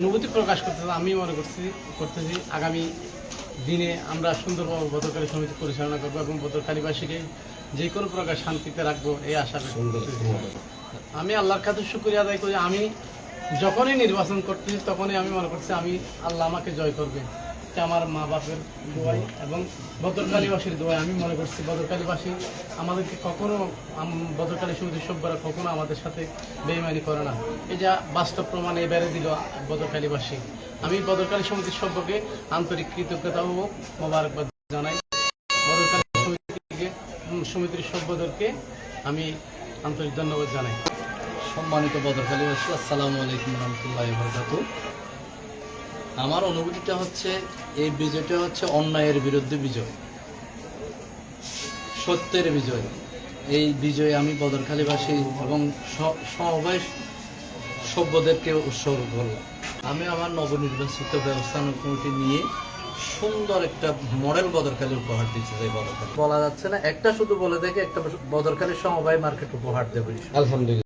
প্রকাশ করতে আমি মনে করছি করতেছি আগামী দিনে আমরা সুন্দরভাবে ভদ্রকালী সমিতি পরিচালনা করব এবং ভদ্রকালীবাসীকে যে কোনো প্রকার শান্তিতে রাখব এই আশা আমি আল্লাহর কাছে শুক্রিয়া আদায় করি আমি যখনই নির্বাচন করতেছি তখনই আমি মনে করছি আমি আল্লাহ আমাকে জয় করবে এটা আমার মা বাপের দোয়াই এবং বদরকালীবাসীর দোয়াই। আমি মনে করছি বদরকালীবাসী আমাদেরকে কখনো বদরকালী সমিতির সভ্যরা কখনো আমাদের সাথে বেইমানি করে না। এটা বাস্তব প্রমাণ বেড়ে দিল বদরকালীবাসী। আমি বদরকালী সমিতির সভ্যকে আন্তরিক কৃতজ্ঞতা ও মোবারকবাদ জানাই। বদরকালী সমিতিকে সমিতির সভ্যদেরকে আমি আন্তরিক ধন্যবাদ জানাই। সম্মানিত বদরকালীবাসী, আসসালামু আলাইকুম রহমতুল্লাহ বরকাতু আমার অনুভূতিটা হচ্ছে, এই বিজয়টা হচ্ছে অন্যায়ের বিরুদ্ধে বিজয়। সত্যের বিজয়। এই বিজয়ে আমি বদরখালীবাসী এবং সমবায় সভ্যদেরকে উৎসর্গ করলাম। আমি আমার নবনির্বাচিত ব্যবস্থাপনা কমিটি নিয়ে সুন্দর একটা মডেল বদরখালী উপহার দিতে চাই বদরখালী। বলা যাচ্ছে না, একটা শুধু বলে দেখে একটা বদরখালী সমবায় মার্কেট উপহার দেবো। আলহামদুলিল্লাহ।